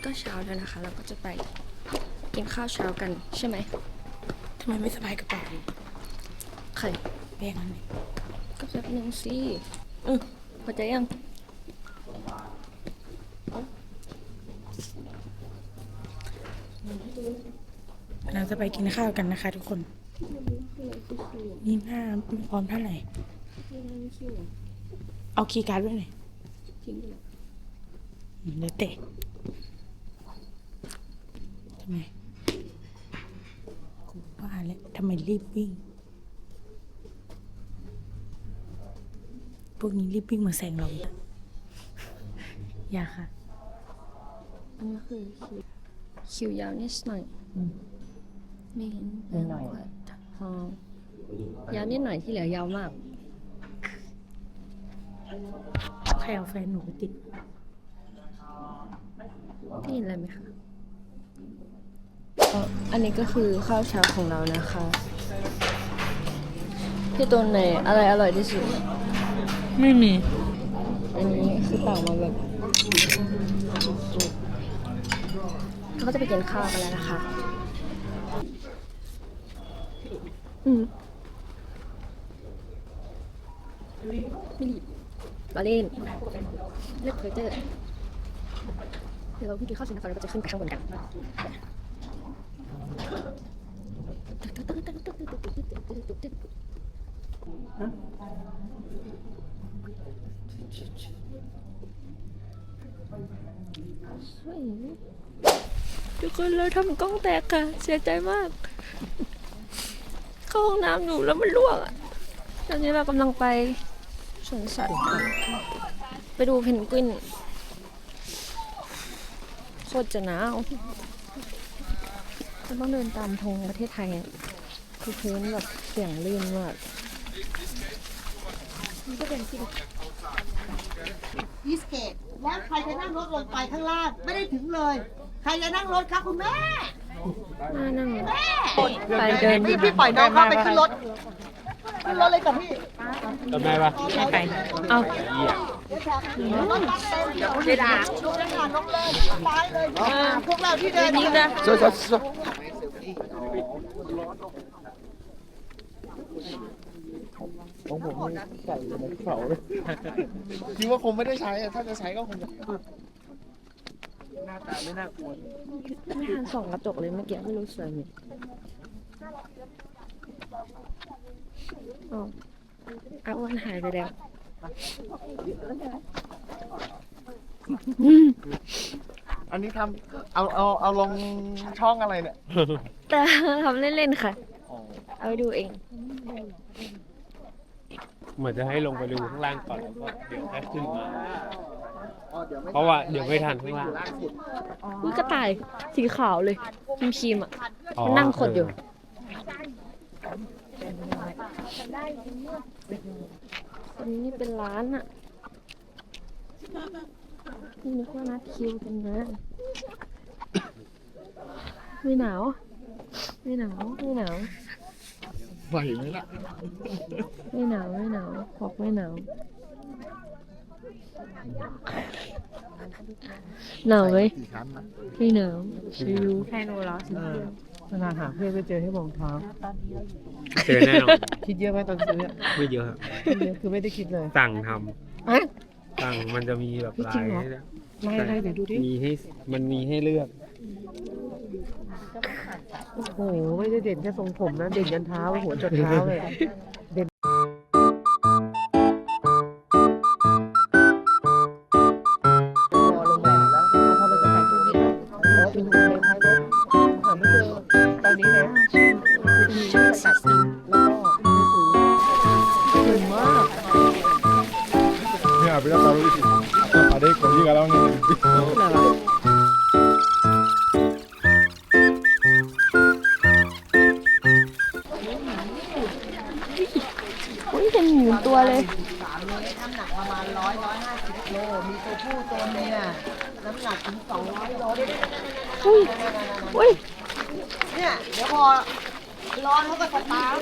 นี้ก็เช้าแล้วนะคะ เราก็จะไปกินข้าวเช้ากันใช่ไหมทำไมไม่สบายกระเป๋าใครแบงอันนี้ก็แป๊บนึงสิเออพอใจยังเราจะไปกินข้าวกันนะคะทุกคน นี่หน้าพร้อมเท่าไหร่ เอาคีย์การ์ดไว้หน่อยทิ้งไปเลยอืมเดี๋ยวเตะ ทำไมกูว่าแล้วทำไมรีบวิ่ง พวกนี้รีบวิ่งมาแซงเราอีกอย่าค่ะ อันนี้คือคิวคิวยาวนิดหน่อยอืม ไม่เห็นนิดหน่อยอ๋อยาวนิดหน่อยที่เหลือยาวมาก ใครเอาแฟนหนูไปติดได้ยินอะไรไหมคะเอ่ออันนี้ก็คือข้าวเช้าของเรานะคะพี่ตัวไหนอะไรอร่อยที่สุด ไม่มี อันนี้คือเต่ามาแบบเราก็จะไปกินข้าวกันแล้วนะคะ อืมไม่รีบเราเล่นเล่นเพอร์เจอร์เดี๋ยวเราพี่กินข้าวเสร็จนะคะเราก็จะขึ้นไปข้างบนกัน ทุกคนเราทำกล้องแตกค่ะ เสียใจมาก เข้าห้องน้ำอยู่แล้วมันร่วงอะ ตอนนี้เรากำลังไปสวนสัตว์ไปดูเพนกวินโคตรจะหนาว เราต้องเดินตามธงประเทศไทยอะคือพื้นแบบเสียงลื่นมากนี่ก็เป็นที่พิสเกตแล้วใครจะนั่งรถลงไปข้างล่าง ไม่ได้ถึงเลย ใครจะนั่งรถคะคุณแม่น่านั่งแม่ไปเดินพี่พี่ปล่อยน้องเข้าไปขึ้นรถขึ้นรถเลยกับพี่จำได้ปะไม่ไปเอารถบัส เต็มเดี๋ยวเวลาลงงานลงเลยตายเลยพวกเราที่เดินยิงนะโซ่โซ่โซ่ของผมใส่ในกระเป๋าเลยคิดว่าคงไม่ได้ใช้ถ้าจะใช้ก็คงหน้าตาไม่น่ากลัวไม่ทันส่องกระจกเลยเมื่อกี้ไม่รู้สวยไหมอ๋ออาอ้วนหายไปแล้ว อันนี้ทำเอาเอาเอาลงช่องอะไรเนี่ยแต่ทำเล่นๆค่ะเอาไปดูเอง เหมือนจะให้ลงไปดูข้างล่างก่อนแล้วก็เดี๋ยวค่อยขึ้นมาเพราะว่าเดี๋ยวไม่ทันข้างล่างอุ้ยกระต่ายสีขาวเลยครีมครีมๆอะ อ๋อมันนั่งขดอยู่ อันนี้เป็นร้านอะนี่นึกว่านัดคิวกันนะ ไม่หนาว ไม่หนาว ไม่หนาว ไหวไหมล่ะ ไม่หนาว ไม่หนาวบอกไม่หนาว หนาวไหมกี่ชั้นนะไม่หนาวชิวแฟนหนูเหรอ เวลาหาเพื่อนไม่เจอให้บอกเท้าเจอแน่นอนคิดเยอะไหมตอนซื้ออะไม่เยอะครับคิดเยอะคือไม่ได้คิดเลยสั่งทฮะำสั่งมันจะมีแบบลายให้นะไล่ไล่เดี๋ยวดูดิ มีให้มันมีให้เลือก โอ้โห ไม่ได้เด่นแค่ทรงผมนะ เด่นยันเท้าหัวจดเท้าเลยเด่ มูตัวเลยสามเมตรน้ำหนักประมาณร้อยร้อยห้าสิบโล มีตัวผู้ตัวเมียน้ำหนักถึงสองร้อยโลเนี่ยอุ้ยอุ้ยเนี่ย เดี๋ยวพอร้อนเขาก็สตาร์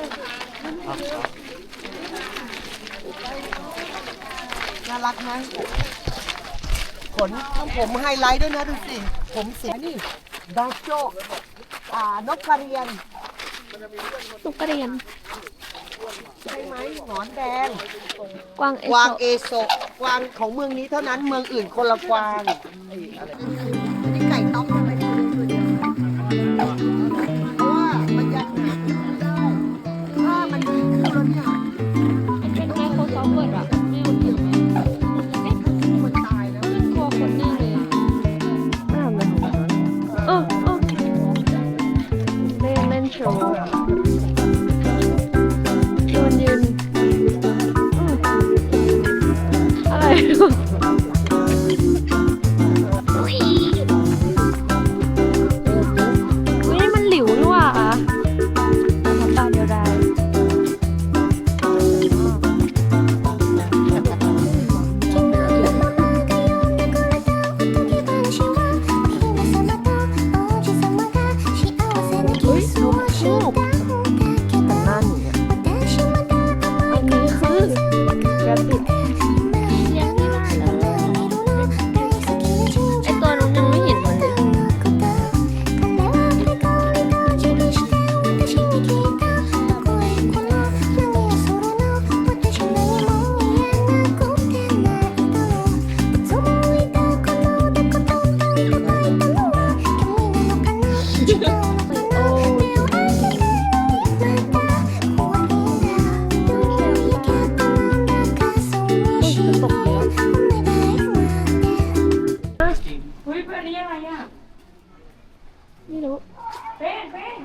ท น่ารักไหมขนต้องผมไฮไลท์ด้วยนะดูสิ ผมเสียนี่ดอกโจกอ่านกกระเรียนลูกกระเรียน ใช่ไหมหนอนแดง กวางเอกวางโซ เอโซกวางของเมืองนี้เท่านั้นเมืองอื่นคนละกวางไอ้อะไร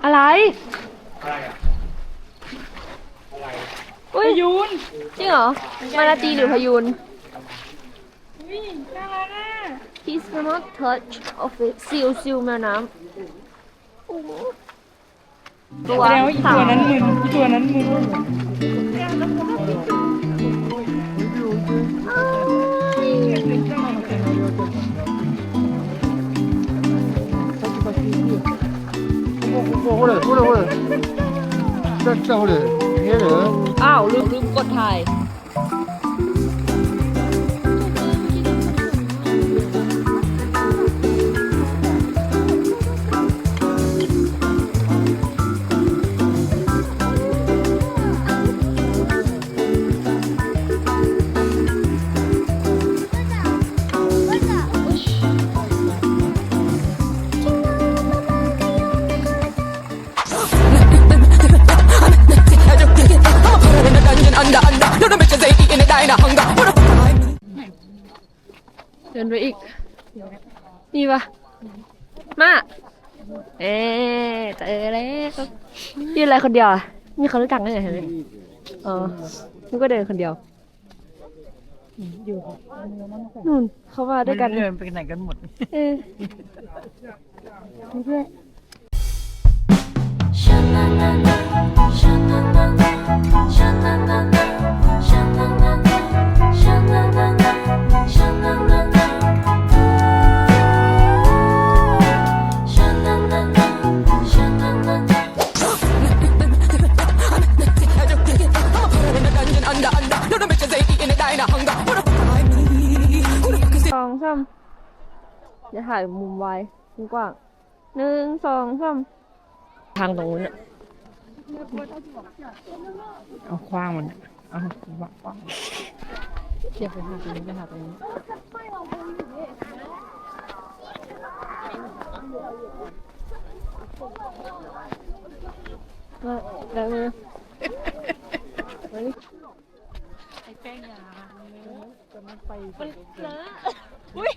อะไรอุ้ยพยูนจริงเหรอมาราตีหรือพยูนวิ่งน่ารักอะ Please do not touch of it ซิวซิวแมวน้ำโอ้โหตัวแสดงว่าอีตัวนั้นมึนอีตัวนั้นมึน 啊！漏漏错台。 มาเอ๊ะเจอแล้วยืนอะไรคนเดียวอะมีเขารู้จักไหมเนี่ยเห็นไหมอ๋อมันก็เดินคนเดียวนู่นเขามาด้วยกัน เดินไปไหนกันหมด เออด้วยส กว้างหนึ่งสองสามทางตรงนู้นอะเอาคว้างมันเอาวางวางเทียบไปทางตรงนี้ไปทางตรงนี้มาแล้วมือมาดิไอ้แป้งยามันไปมันเลอะอุ้ย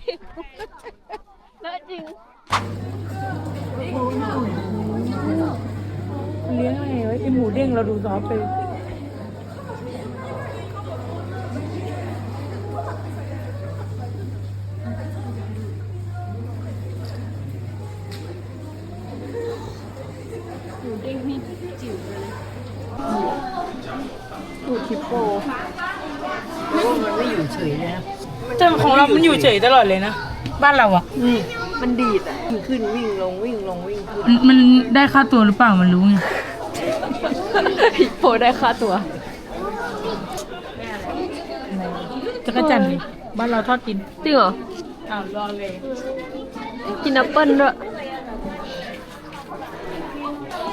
เป็นหมูเด้งเราดูซอฟต์ไปหมูทิปโปแต่ของเรา มันอยู่เฉยตลอดเลยนะ บ้านเราอะมันดีดอะ ขึ้นวิ่งลงวิ่งลงวิ่งขึ้น มันมันได้ค่าตัวหรือเปล่า มันรู้ไงทิป โปได้ค่าตัวจักรจันทร์ดิบ้านเราทอดกินจริงเหรอ อ้าวรอเลย กินแอปเปิ้ลด้วย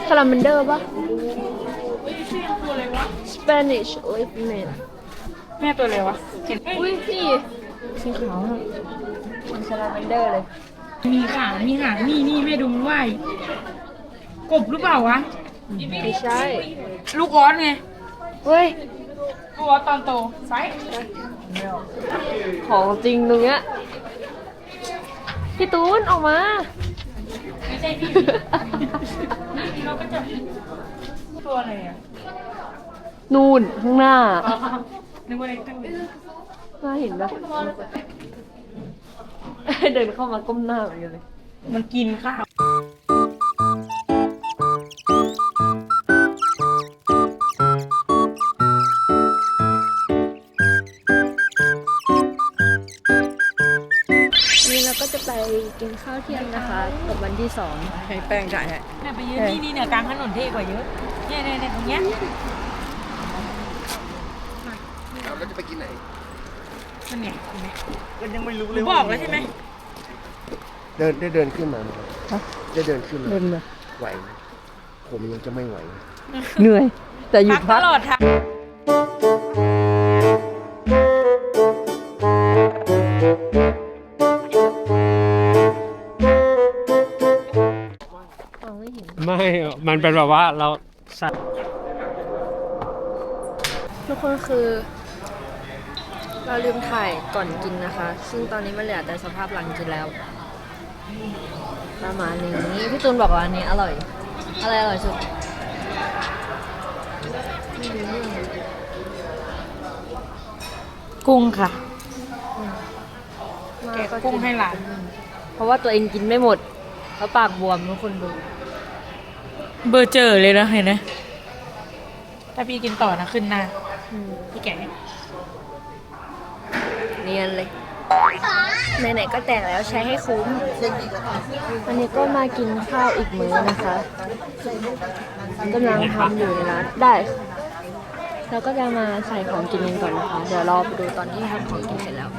คาราเมนเดอร์ปะ Spanish lemonade แม่ตัวอะไรวะเห็นอุ้ยนี่สีขาวอะเป็นคาราเมนเดอร์เลย มีหางมีหางนี่นี่แม่ดูมันว่ายกบหรือเปล่าวะ ไม่ใช่ ลูกออสไงเฮ้ย ลูกออสตอนโตไซส์ของจริงตรงเนี้ยพี่ตูนออกมา ไม่ใช่พี่เราก็จะตัวอะไรอะนูนข้างหน้านึกว่าอะไรตั้งน่าเห็นปะเดินเข้ามาก้มหน้าเหมือนกันเลยมันกินข้าว ก็จะไปกินข้าวเที่ยงนะคะกับวันที่สองให้แป้งจ่ายให้เนี่ยไปยืนนี่นี่เนี่ยกลางถนนเท่กว่าเยอะเนี่ยเนี่ยเนี่ยตรงเนี้ยเราจะไปกินไหนมันเนี่ยเห็นไหมก็ยังไม่รู้หเลนูยบอกแล้วใช่ไหมเดินได้เดินขึ้นมาไหมได้เดินขึ้นมาเดินมาไหวไหมผมยังจะไม่ไหว เหนื่อย แต่หยุพัดกตพักลอดทา เป็นแบบว่าเราสัตว์ทุกคนคือ เราลืมถ่ายก่อนกินนะคะ ซึ่งตอนนี้มันเหลือแต่สภาพหลังกินแล้ว ประมาณนี้พี่ตูนบอกว่าอันนี้อร่อย อะไรอร่อยสุดกุ้งค่ะมาแกะกุ้งให้หลาน เพราะว่าตัวเองกินไม่หมดเพราะปากบวมทุกคนดู เบอร์เจอเลยนะเห็นไหมถ้าพี่กินต่อนะขึ้นหน้าอืมพี่แกะให้เนียนเลย ไหนๆก็แต่งแล้วใช้ให้คุ้มอันนี้ก็มากินข้าวอีกมื้อนะคะกำลังทำอยู่ในร้านได้ค่ะเราก็จะมาใส่ของกินกันก่อนนะคะ เดี๋ยวรอไปดูตอนที่ทำของกินเสร็จแล้ว